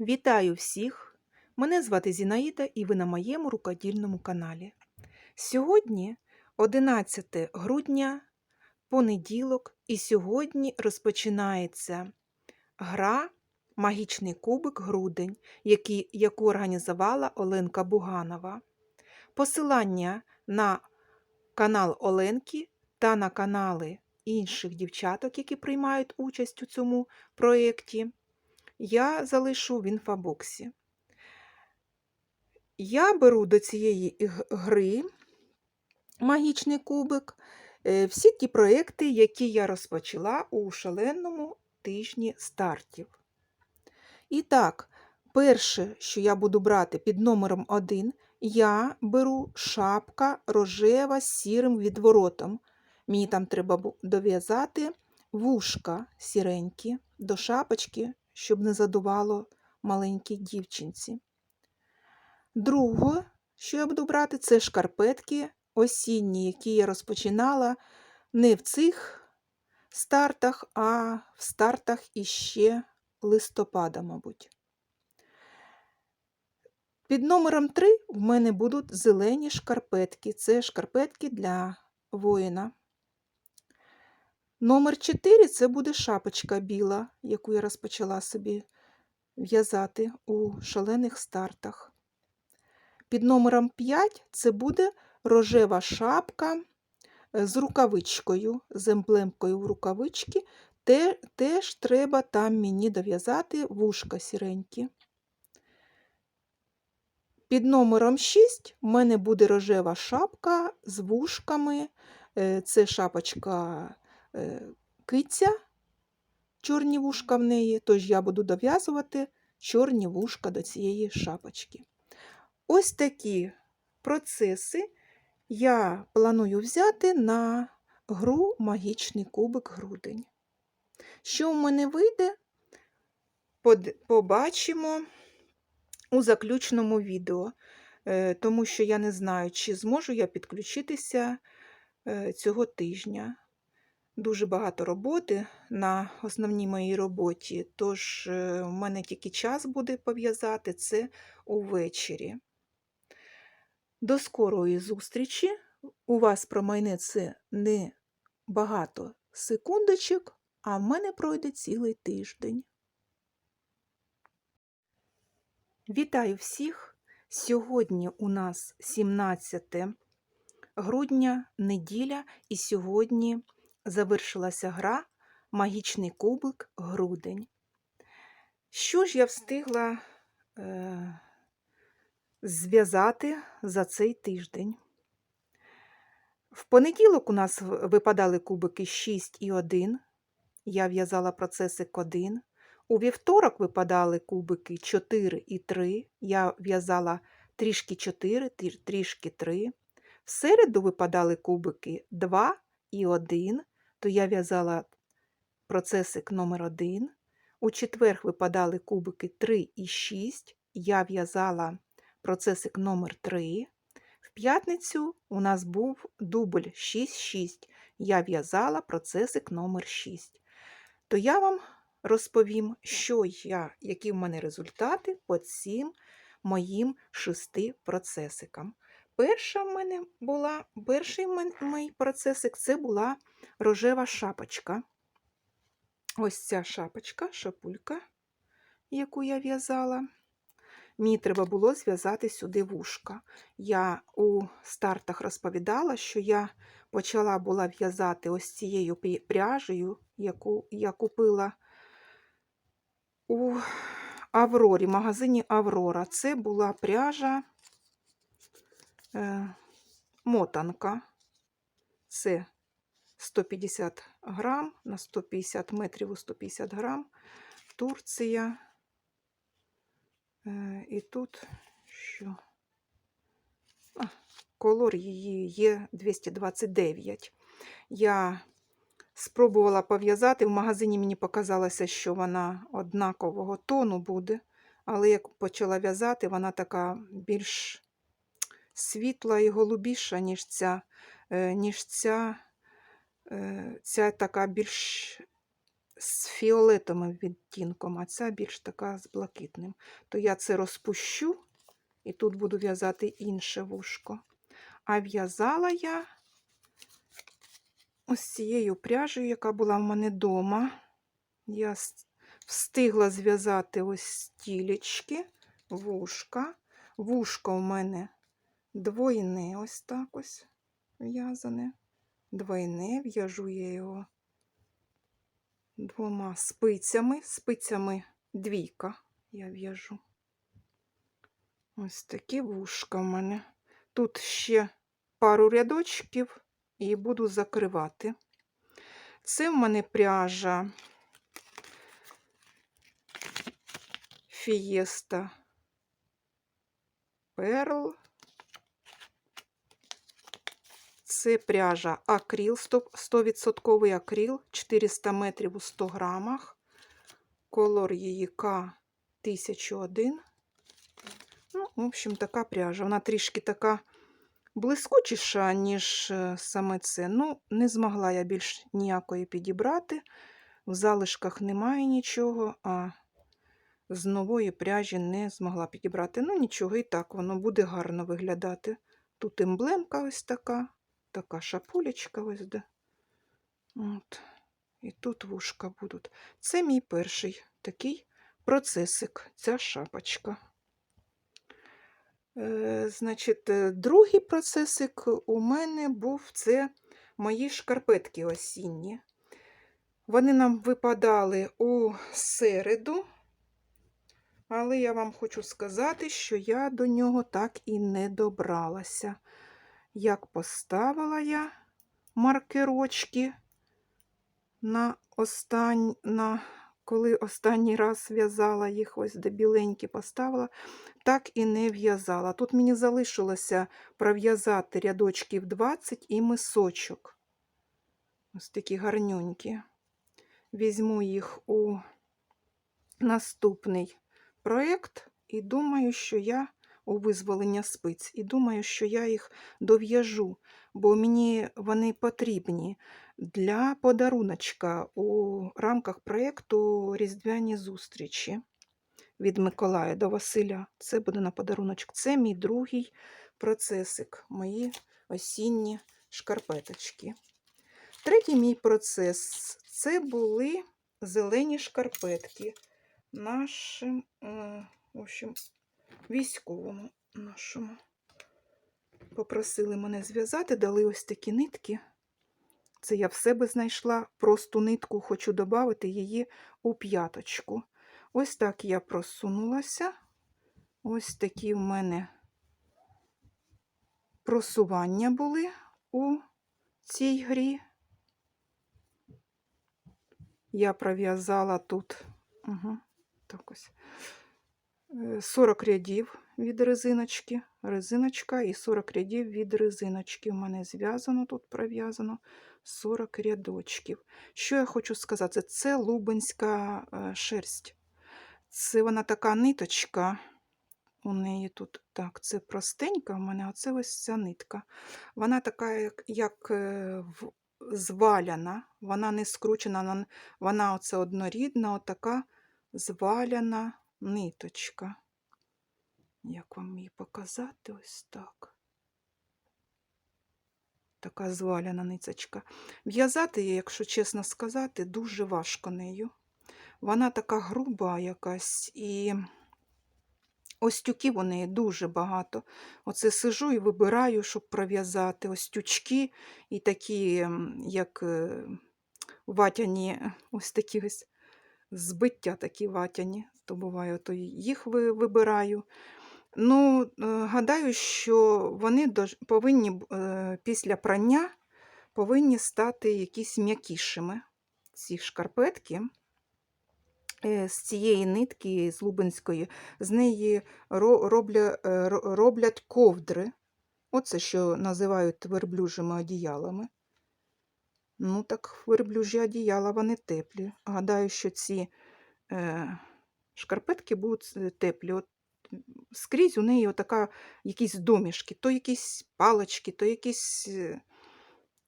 Вітаю всіх! Мене звати Зінаїда і ви на моєму рукодільному каналі. Сьогодні 11 грудня, понеділок, і сьогодні розпочинається гра Магічний кубик Грудень, який, яку організувала Оленка Буганова. Посилання на канал Оленки та на канали інших дівчаток, які приймають участь у цьому проєкті я залишу в інфобоксі. Я беру до цієї гри магічний кубик е, всі ті проекти, які я розпочала у шаленому тижні стартів. І так, перше, що я буду брати під номером 1, я беру шапка рожева з сірим відворотом. Мені там треба дов'язати вушка сіренькі до шапочки, щоб не задувало маленькій дівчинці. Друге, що я буду брати, це шкарпетки осінні, які я розпочинала не в цих стартах, а в стартах іще листопада, мабуть. Під номером 3 в мене будуть зелені шкарпетки. Це шкарпетки для воїна. Номер 4 це буде шапочка біла, яку я розпочала собі в'язати у шалених стартах. Під номером 5 це буде рожева шапка е, з рукавичкою, з емблемкою в рукавички. Те, теж треба там мені дов'язати вушка сіренькі. Під номером 6 в мене буде рожева шапка з вушками. Е, Це шапочка киця, чорні вушка в неї, тож я буду дов'язувати чорні вушка до цієї шапочки. Ось такі процеси я планую взяти на гру Магічний кубик грудень. Що в мене вийде, побачимо у заключному відео, е, тому що я не знаю, чи зможу я підключитися е, цього тижня. Дуже багато роботи на основній моїй роботі, тож е, в мене тільки час буде пов'язати це увечері. До скорої зустрічі. У вас промайне це не багато секундочок, а в мене пройде цілий тиждень. Вітаю всіх! Сьогодні у нас 17 грудня, неділя, і сьогодні завершилася гра Магічний кубик Грудень. Що ж я встигла е, зв'язати за цей тиждень? В понеділок у нас випадали кубики 6 і 1. Я в'язала процесик 1. У вівторок випадали кубики 4 і 3. Я в'язала трішки 4, трішки 3. В середу випадали кубики 2 і 1, то я в'язала процесик номер 1. У четвер випадали кубики 3 і 6. Я в'язала процесик номер 3. В п'ятницю у нас був дубль 6-6. Я в'язала процесик номер 6. То я вам розповім, що я, які в мене результати по цим моїм шести процесикам. Перша в мене була, перший мій процесик це була рожева шапочка. Ось ця шапочка, шапулька, яку я в'язала. Мені треба було зв'язати сюди вушка. Я у стартах розповідала, що я почала була в'язати ось цією пряжею, яку я купила у Аврорі, магазині Аврора. Це була пряжа мотанка. Це 150 грам на 150 метрів у 150 грам. Турція. Е, І тут що? А, колор її є 229. Я спробувала пов'язати. В магазині мені показалося, що вона однакового тону буде, але як почала в'язати, вона така більш світла і голубіша, ніж ця, е, ніж ця, е, ця така більш з фіолетовим відтінком, а ця більш така з блакитним. То я це розпущу і тут буду в'язати інше вушко. А в'язала я ось цією пряжею, яка була в мене вдома. Я встигла зв'язати ось стілечки, вушка. Вушко в мене двойне, ось так ось в'язане. Двойне, в'яжу я його двома спицями. Спицями двійка я в'яжу. Ось такі вушка в мене. Тут ще пару рядочків і буду закривати. Це в мене пряжа Фієста Перл. Це пряжа акріл, 100% акріл, 400 метрів у 100 грамах. Колор її К1001. Ну, в общем, така пряжа. Вона трішки така блискучіша, ніж е, саме це. Ну, не змогла я більш ніякої підібрати. В залишках немає нічого, а з нової пряжі не змогла підібрати. Ну, нічого, і так воно буде гарно виглядати. Тут емблемка ось така, така шапулечка ось де. От. І тут вушка будуть. Це мій перший такий процесик, ця шапочка. Е, Значить, е, другий процесик у мене був це мої шкарпетки осінні. Вони нам випадали у середу, але я вам хочу сказати, що я до нього так і не добралася. Як поставила я маркерочки на остань... на... коли останній раз в'язала їх, ось де біленькі поставила, так і не в'язала. Тут мені залишилося пров'язати рядочків 20 і мисочок. Ось такі гарнюнькі. Візьму їх у наступний проєкт і думаю, що я у визволення спиць, і думаю, що я їх дов'яжу, бо мені вони потрібні для подаруночка у рамках проєкту Різдвяні зустрічі від Миколая до Василя. Це буде на подаруночок. Це мій другий процесик, мої осінні шкарпеточки. Третій мій процес це були зелені шкарпетки нашим, е, в общем, військовому нашому. Попросили мене зв'язати, дали ось такі нитки. Це я в себе знайшла просту нитку, хочу додати її у п'яточку. Ось так я просунулася. Ось такі в мене просування були у цій грі. Я пров'язала тут угу, так ось, 40 рядів від резиночки, резиночка і 40 рядів від резиночки. У мене зв'язано тут пров'язано 40 рядочків. Що я хочу сказати? Це лубенська е, шерсть. Це вона така ниточка. У неї тут так, це простенька в мене, а це ось ця нитка. Вона така, як, як е, зваляна, вона не скручена, вона оце однорідна, отака зваляна ниточка. Як вам її показати? Ось так. Така зваляна ниточка. В'язати її, якщо чесно сказати, дуже важко нею. Вона така груба якась і остюків у неї дуже багато. Оце сижу і вибираю, щоб пров'язати остючки і такі, як е, ватяні, ось такі ось збиття такі ватяні. То буває, то їх вибираю. Ну, е, гадаю, що вони повинні е, після прання повинні стати якісь м'якішими. Ці шкарпетки е, з цієї нитки, з лубенської, з неї робля, роблять ковдри. Оце, що називають верблюжими одіялами. Ну, так, верблюжі одіяла, вони теплі. Гадаю, що ці е, шкарпетки будуть е, теплі. От скрізь у неї отака, якісь домішки, то якісь палички, то якісь е,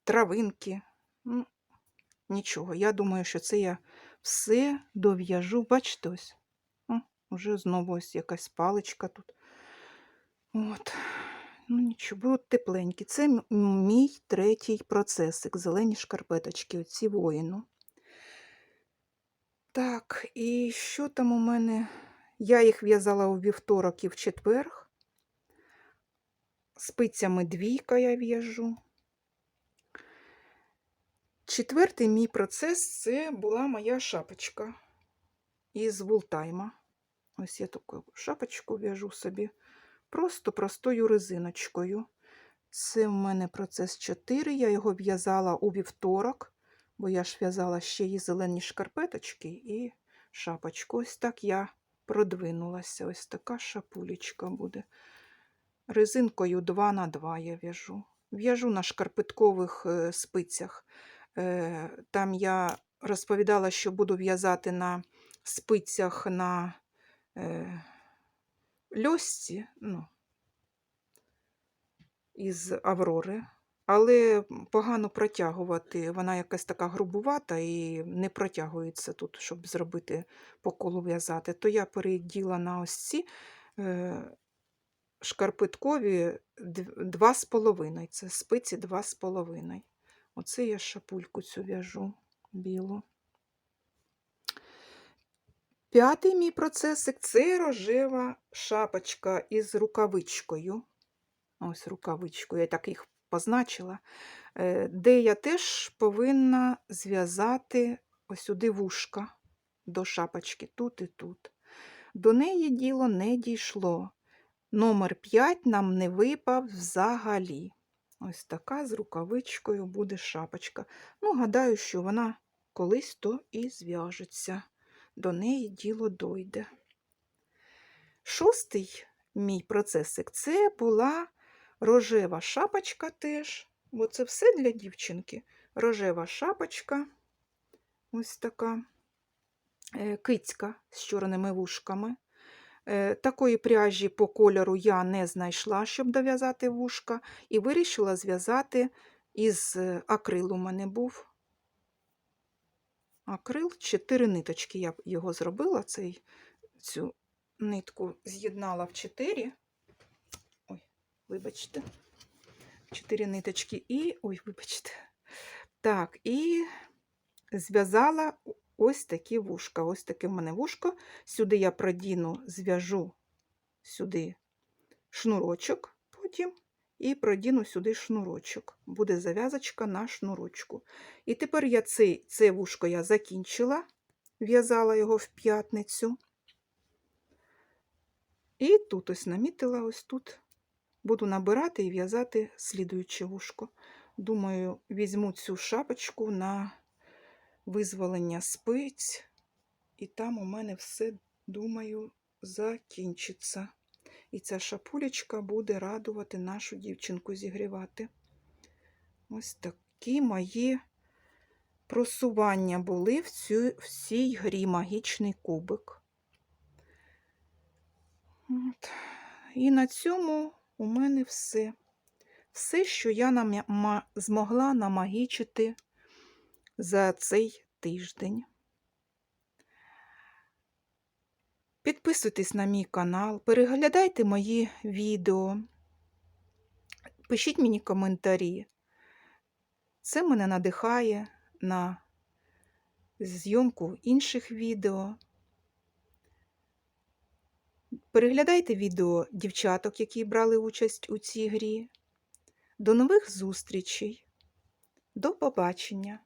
травинки. Ну, нічого, я думаю, що це я все дов'яжу. Бачите ось. О, вже знову ось якась паличка тут. От. Ну нічого, будуть тепленькі. Це мій третій процесик. Зелені шкарпеточки, оці воїну. Так, і що там у мене? Я їх в'язала у вівторок і в четверг. Спицями двійка я в'яжу. Четвертий мій процес це була моя шапочка із вултайма. Ось я таку шапочку в'яжу собі просто простою резиночкою. Це в мене процес 4. Я його в'язала у вівторок, бо я ж в'язала ще і зелені шкарпеточки і шапочку. Ось так я продвинулася. Ось така шапулечка буде. Резинкою 2 на 2 я в'яжу. В'яжу на шкарпеткових е, спицях. Е, Там я розповідала, що буду в'язати на спицях на е, льосці, ну, із Аврори, але погано протягувати. Вона якась така грубувата і не протягується тут, щоб зробити по колу в'язати. То я переділа на ось ці е, шкарпеткові дв- два з половиною. Це спиці два з половиною. Оце я шапульку цю в'яжу білу. П'ятий мій процесик це рожева шапочка із рукавичкою. Ось рукавичкою, я так їх позначила, е, де я теж повинна зв'язати ось сюди вушка до шапочки, тут і тут. До неї діло не дійшло. Номер 5 нам не випав взагалі. Ось така з рукавичкою буде шапочка. Ну, гадаю, що вона колись то і зв'яжеться. До неї діло дойде. Шостий мій процесик це була рожева шапочка теж. Бо це все для дівчинки. Рожева шапочка, ось така е, кицька з чорними вушками. Е, Такої пряжі по кольору я не знайшла, щоб дов'язати вушка, і вирішила зв'язати із е, акрилу у мене був. Акрил, чотири ниточки я його зробила, цей, цю нитку з'єднала в чотири. Ой, вибачте. Чотири ниточки і. Ой, вибачте. Так, і зв'язала ось такі вушка. Ось таке в мене вушко. Сюди я продіну, зв'яжу сюди шнурочок потім. І продіну сюди шнурочок. Буде зав'язочка на шнурочку. І тепер я цей, це вушко я закінчила, в'язала його в п'ятницю. І тут ось намітила, ось тут буду набирати і в'язати слідуюче вушко. Думаю, візьму цю шапочку на визволення спиць, і там у мене все, думаю, закінчиться. І ця шапулечка буде радувати нашу дівчинку зігрівати. Ось такі мої просування були в, цю, в цій грі магічний кубик. От. І на цьому у мене все. Все, що я ма- змогла намагічити за цей тиждень. Підписуйтесь на мій канал, переглядайте мої відео, пишіть мені коментарі. Це мене надихає на зйомку інших відео. Переглядайте відео дівчаток, які брали участь у цій грі. До нових зустрічей. До побачення!